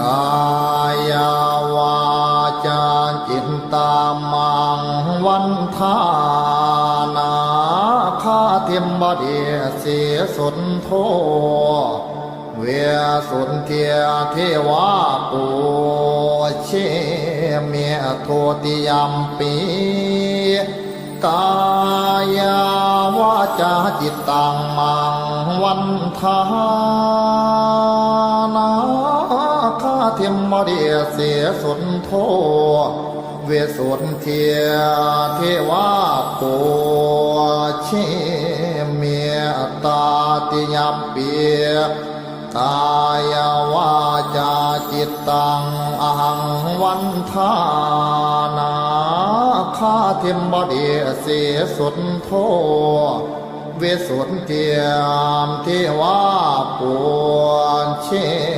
กายาวาจาจิตตามังวันทานาข้าเทียมบดีเสียสนโทเวียสุนเทียเทวาปูเชเมียโทติยมปีกายาวาจาจิตตังมังวันทาน ทียมมเดียเสียสุนโทเวสุนเทียเทวาปูเชเมียตาติยมเปียกายวาจาจิตตังอหังวันทานาข้าเทียมบดีเสียสุดโทเวสุนเทียมเทวาปวนเชเมีย